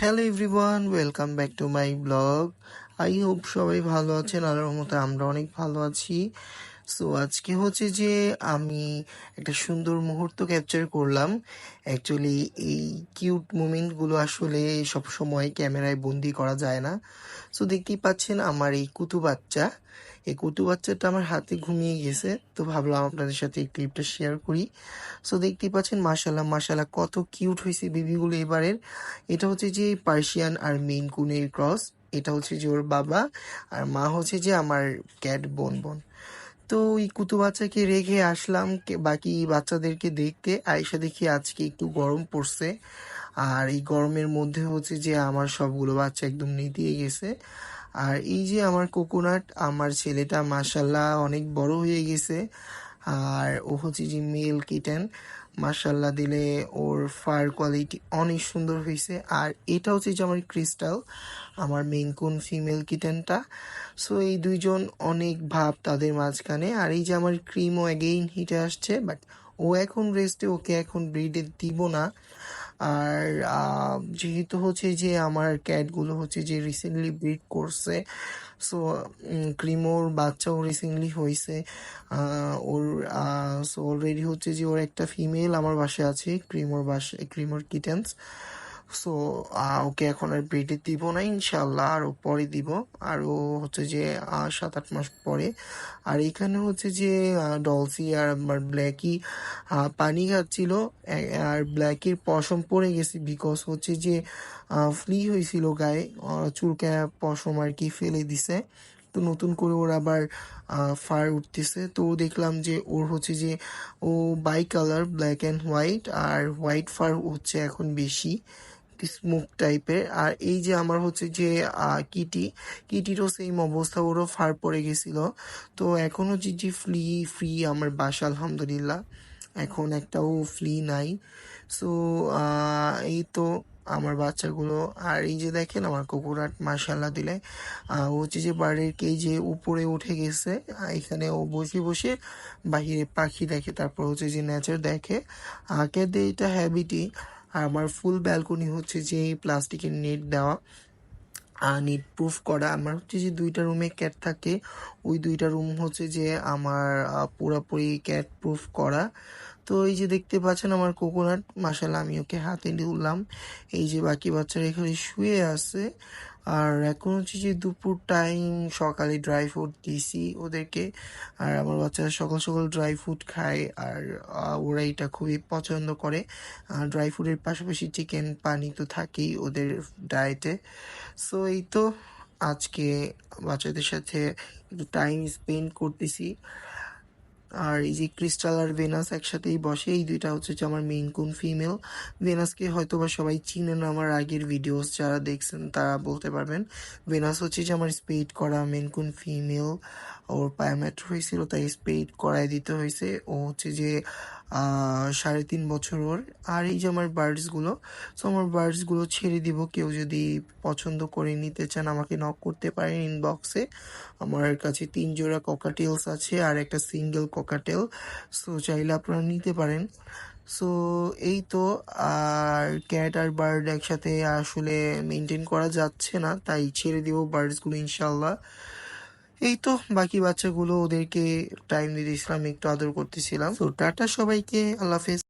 Hello everyone welcome back to my blog I hope সবাই ভালো আছেন আর মতো আমরা অনেক ভালো আছি। সো আজকে হচ্ছে যে আমি একটা সুন্দর মুহূর্ত ক্যাপচার করলাম। অ্যাকচুয়ালি এই কিউট মুমেন্টগুলো আসলে সব সময় ক্যামেরায় বন্দি করা যায় না। সো দেখতেই পাচ্ছেন আমার এই কুতু বাচ্চা। এই কুতু বাচ্চাটা আমার হাতে ঘুমিয়ে গেছে। তো ভাবলাম আপনাদের সাথে এই ক্লিপটা শেয়ার করি। সো দেখতেই পাচ্ছেন মাশাল্লাহ মাশাল্লাহ কত কিউট হয়েছে বেবিগুলো এবারের। এটা হচ্ছে যে পার্সিয়ান আর মেইন কুনের ক্রস এটা হচ্ছে যে ওর বাবা। আর মা হচ্ছে যে আমার ক্যাট বোন বোন। তো ওই কুতু বাচ্চাকে রেখে আসলাম বাকি বাচ্চাদেরকে দেখতে। আয়সা দেখি আজকে একটু গরম পড়ছে। আর এই গরমের মধ্যে হচ্ছে যে আমার সবগুলো বাচ্চা একদম নিতিয়ে গেছে। আর এই যে আমার কোকোনাট, আমার ছেলেটা মাসাল্লাহ অনেক বড় হয়ে গেছে। আর ও হচ্ছে যে মেল কিটেন মাসাল্লাহ দিলে ওর ফায়ার কোয়ালিটি অনেক সুন্দর হয়েছে আর এটা হচ্ছে যে আমার ক্রিস্টাল আমার মেনকুন কোন ফিমেল কিটেনটা সো এই দুইজন অনেক ভাব তাদের মাঝখানে। আর এই যে আমার ক্রিমও অ্যাগেইন হিটে আসছে বাট ও এখন রেস্টে ওকে এখন ব্রিডে দিব না। আর যেহেতু হচ্ছে যে আমার ক্যাটগুলো হচ্ছে যে রিসেন্টলি ব্রিড করছে সো ক্রিমোর বাচ্চাও রিসেন্টলি হয়েছে ওর সো অলরেডি হচ্ছে যে ওর একটা ফিমেল আমার বাসায় আছে, ক্রিমোর বাসে, ক্রিমোর কিটেন্স সো ওকে এখন আর ব্রিডে দিব না ইনশাল্লাহ আরও পরে দিব। আরও হচ্ছে যে সাত আট মাস পরে। আর এখানে হচ্ছে যে ডলসি আর আমার ব্ল্যাকি পানি খাচ্ছিল। আর ব্ল্যাকির পশম পড়ে গেছে বিকজ হচ্ছে যে ফ্রি হয়েছিল গায়ে। চুলকা পশম আর কি ফেলে দিছে। তো নতুন করে ওর আবার ফার উঠতেছে। তো দেখলাম যে, ওর হচ্ছে যে, ও by colour black and white আর হোয়াইট ফার হচ্ছে এখন বেশি। স্মোক টাইপের আর এই যে আমার হচ্ছে যে কিটি, কিটিরও সেম অবস্থা, ওরও ফার পড়ে গেছিল। তো এখন হচ্ছে যে ফ্লি ফ্রি আমার বাসা, আলহামদুলিল্লাহ, এখন একটাও ফ্লি নাই। সো এই তো আমার বাচ্চাগুলো, আর এই যে দেখেন আমার কুকুরাট মাশাল্লাহ দিলে হচ্ছে যে বাড়ির কেজে উপরে উঠে গেছে এখানে ও বসে বসে বাহিরে পাখি দেখে, তারপর হচ্ছে যে নেচার দেখে। আগে এটা হ্যাবিটি আমার ফুল ব্যালকনি হচ্ছে যে প্লাস্টিকের নেট দেওয়া। নেট প্রুফ করা। আমার হচ্ছে যে দুইটা রুমে ক্যাট থাকে। ওই দুইটা রুম হচ্ছে যে আমার পুরোপুরি ক্যাট প্রুফ করা। তো এই যে দেখতে পাচ্ছেন আমার কোকোনাট মাসাল্লাহ আমি ওকে হাতে নিলাম। এই যে বাকি বাচ্চারা এখানে শুয়ে আছে। আর এখন হচ্ছে যে দুপুর টাইম সকালে ড্রাই ফ্রুট দিছি ওদেরকে। আর আমার বাচ্চারা সকাল সকাল ড্রাই ফ্রুট খায়। আর ওরা এটা খুবই পছন্দ করে। আর ড্রাই ফ্রুটের পাশাপাশি চিকেন পানি তো থাকেই ওদের ডায়েটে সো এই তো আজকে বাচ্চাদের সাথে একটু টাইম স্পেন্ড করতেছি। আর এই যে ক্রিস্টাল আর ভেনাস একসাথেই বসে, এই দুইটা হচ্ছে যে আমার মেইন কোন ফিমেল ভেনাসকে হয়তো বা সবাই চিনেন আমার আগের ভিডিওস যারা দেখছেন তারা বলতে পারবেন। ভেনাস হচ্ছে যে আমার স্পেড করা মেইন কোন ফিমেল ওর প্যারামেট্র হয়েছিল তাই স্পেড করায় দিতে হয়েছে। ও হচ্ছে যে সাড়ে তিন বছর ওর। আর এই যে আমার বার্ডসগুলো সো আমার বার্ডসগুলো ছেড়ে দিব। কেউ যদি পছন্দ করে নিতে চান, আমাকে নক করতে পারেন ইনবক্সে আমার কাছে তিন জোড়া ককাটেলস আছে, আর একটা সিঙ্গেল ককাটেল। সো চাইলে আপনারা নিতে পারেন। সো এই তো, আর ক্যাট আর বার্ড একসাথে আসলে মেনটেন করা যাচ্ছে না, তাই ছেড়ে দেবো বার্ডসগুলো ইনশাল্লাহ এই তো, বাকি বাচ্চাগুলো ওদেরকে টাইম দিতেছিলাম, একটু আদর করতেছিলাম। তো টাটা সবাইকে, আল্লাহ হাফেজ।